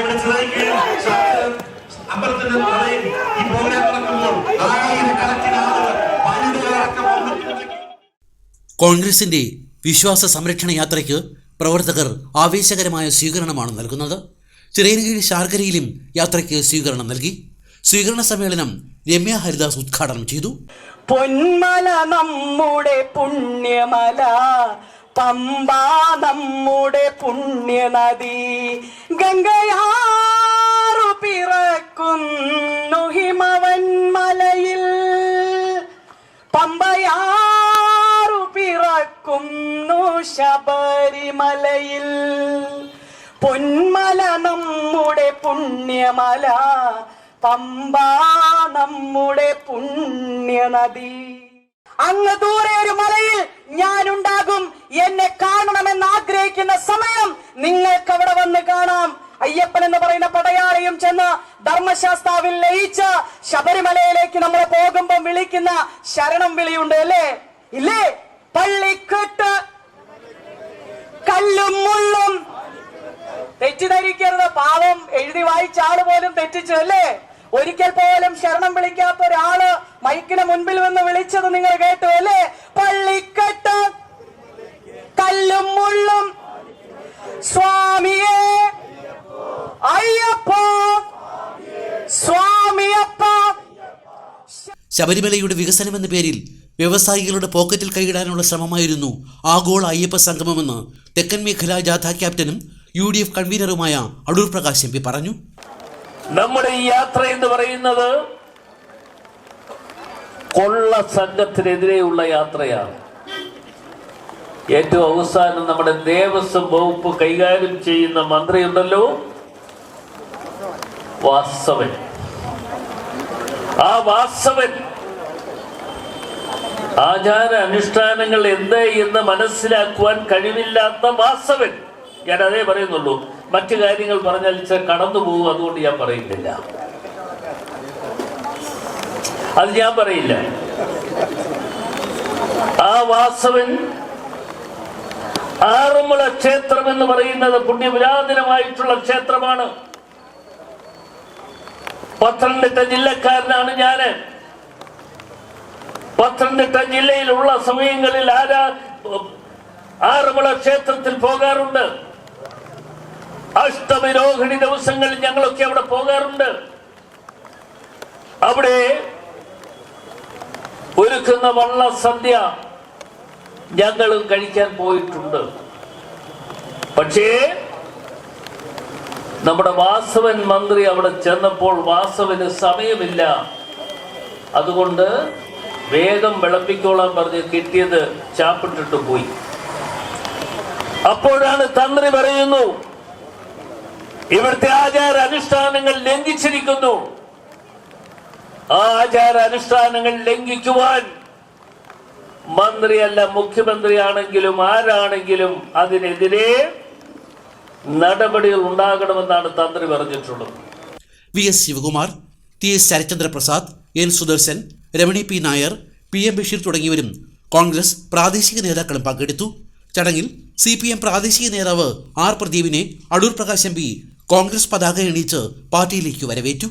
ഇവിടെ ചിറയ്ക്കുകയും അമ്പലത്തിന്റെ നടയിൽ ഈ പ്രോഗ്രാം നടക്കുമ്പോൾ ആയിരക്കണക്കിന് ആളുകൾ വനിതകളടക്കം വന്നിട്ടുണ്ടെങ്കിൽ കോൺഗ്രസിന്റെ വിശ്വാസ സംരക്ഷണ യാത്രയ്ക്ക് പ്രവർത്തകർ ആവേശകരമായ സ്വീകരണമാണ് നൽകുന്നത്. ചിറയൻകീഴ് ശാർക്കരയിലും യാത്രയ്ക്ക് സ്വീകരണം നൽകി. സ്വീകരണ സമ്മേളനം രമ്യ ഹരിദാസ് ഉദ്ഘാടനം ചെയ്തു. പൊന്മല നമ്മുടെ പുണ്യമല പമ്പ നമ്മുടെ പുണ്യനദി ഗംഗയാറു പിറക്കുന്നു ഹിമവൻ മലയിൽ. പമ്പയാറു പിറക്കുന്നു ശബരിമലയിൽ. പൊന്മല നമ്മുടെ പുണ്യമല പമ്പ നമ്മുടെ പുണ്യനദി. അങ്ങ് ദൂരെ ഒരു മലയിൽ ഞാനുണ്ടാകും എന്നെ കാണണമെന്ന് ആഗ്രഹിക്കുന്ന സമയം നിങ്ങൾക്ക് അവിടെ വന്ന് കാണാം. അയ്യപ്പൻ എന്ന് പറയുന്ന പടയാളിയും ചെന്ന് ധർമ്മശാസ്താവിൽ ലയിച്ച് ശബരിമലയിലേക്ക് നമ്മൾ പോകുമ്പോൾ വിളിക്കുന്ന ശരണം വിളിയുണ്ട് അല്ലേ? ഇല്ലേ? പള്ളിക്കെട്ട് കല്ലും മുള്ളും. തെറ്റിദ്ധരിക്കരുത്. പാവം എഴുതി വായിച്ച ആൾ പോലും തെറ്റിച്ചു അല്ലേ? ഒരിക്കൽ പോലും ശരണം വിളിക്കാത്ത ഒരാൾ മൈക്കിന് മുൻപിൽ വന്ന് വിളിച്ചത് നിങ്ങൾ കേട്ടു അല്ലേ? പള്ളിക്കെട്ട് കല്ലും മുള്ളും സ്വാമിയെ അയ്യപ്പ സ്വാമിയപ്പ ശബരിമലയുടെ വികസനമെന്ന പേരിൽ വ്യവസായികളുടെ പോക്കറ്റിൽ കൈയിടാനുള്ള ശ്രമമായിരുന്നു ആഗോള അയ്യപ്പ സംഗമമെന്ന് തെക്കൻ മേഖലാ ജാഥ ക്യാപ്റ്റനും യു ഡി എഫ് കൺവീനറുമായ അടൂർ പ്രകാശ് എം പി പറഞ്ഞു. നമ്മുടെ ഈ യാത്ര എന്ന് പറയുന്നത് കൊള്ള സംഘത്തിനെതിരെയുള്ള യാത്രയാണ്. ഏറ്റവും അവസാനം നമ്മുടെ ദേവസ്വം വകുപ്പ് കൈകാര്യം ചെയ്യുന്ന മന്ത്രിയുണ്ടല്ലോ? വാസവൻ. ആ വാസവൻ ആചാര അനുഷ്ഠാനങ്ങൾ എന്ത് എന്ന് മനസ്സിലാക്കുവാൻ കഴിവില്ലാത്ത വാസവൻ. ഞാൻ അതേ പറയുന്നുള്ളൂ. മറ്റു കാര്യങ്ങൾ പറഞ്ഞാൽ കടന്നു പോകും. അതുകൊണ്ട് ഞാൻ പറയുന്നില്ല. അത് ഞാൻ പറയില്ല. ആ വാസവൻ ആറന്മുള ക്ഷേത്രം എന്ന് പറയുന്നത് പുണ്യപുരാതനമായിട്ടുള്ള ക്ഷേത്രമാണ്. പത്തനംതിട്ട ജില്ലക്കാരനാണ് ഞാൻ. പത്തനംതിട്ട ജില്ലയിലുള്ള സമയങ്ങളിൽ ആരാ ആറന്മുള ക്ഷേത്രത്തിൽ പോകാറുണ്ട്. അഷ്ടമിരോഹിണി ദിവസങ്ങളിൽ ഞങ്ങളൊക്കെ അവിടെ പോകാറുണ്ട്. അവിടെ ഒരുക്കുന്ന വള്ള വള്ളസദ്യ ഞങ്ങളും കഴിക്കാൻ പോയിട്ടുണ്ട്. പക്ഷേ നമ്മുടെ വാസവൻ മന്ത്രി അവിടെ ചെന്നപ്പോൾ വാസവന് സമയമില്ല. അതുകൊണ്ട് വേഗം വിളമ്പിക്കോളാൻ പറഞ്ഞ് കിട്ടിയത് ചാപ്പിട്ടിട്ട് പോയി. അപ്പോഴാണ് തന്ത്രി പറയുന്നു ഇവിടുത്തെ ആചാര അനുഷ്ഠാനങ്ങൾ ലംഘിച്ചിരിക്കുന്നു. ആ ആചാര അനുഷ്ഠാനങ്ങൾ ലംഘിക്കുവാൻ മന്ത്രിയല്ല മുഖ്യമന്ത്രിയാണെങ്കിലും ആരാണെങ്കിലും അതിനെതിരെ നടപടികൾ ഉണ്ടാകണമെന്നാണ് തന്ത്രി പറഞ്ഞിട്ടുള്ളത്. V S Sivakumar T S Sarathchandra Prasad N Sudarshan Ramani P Nair P M Basheer തുടങ്ങിയവരും കോൺഗ്രസ് പ്രാദേശിക നേതാക്കളും പങ്കെടുത്തു. ചടങ്ങിൽ സി പി എം പ്രാദേശിക നേതാവ് R പ്രദീപിനെ Adoor Prakash M P Congress പതാക എണീച്ച് പാർട്ടിയിലേക്ക് വരവേറ്റു.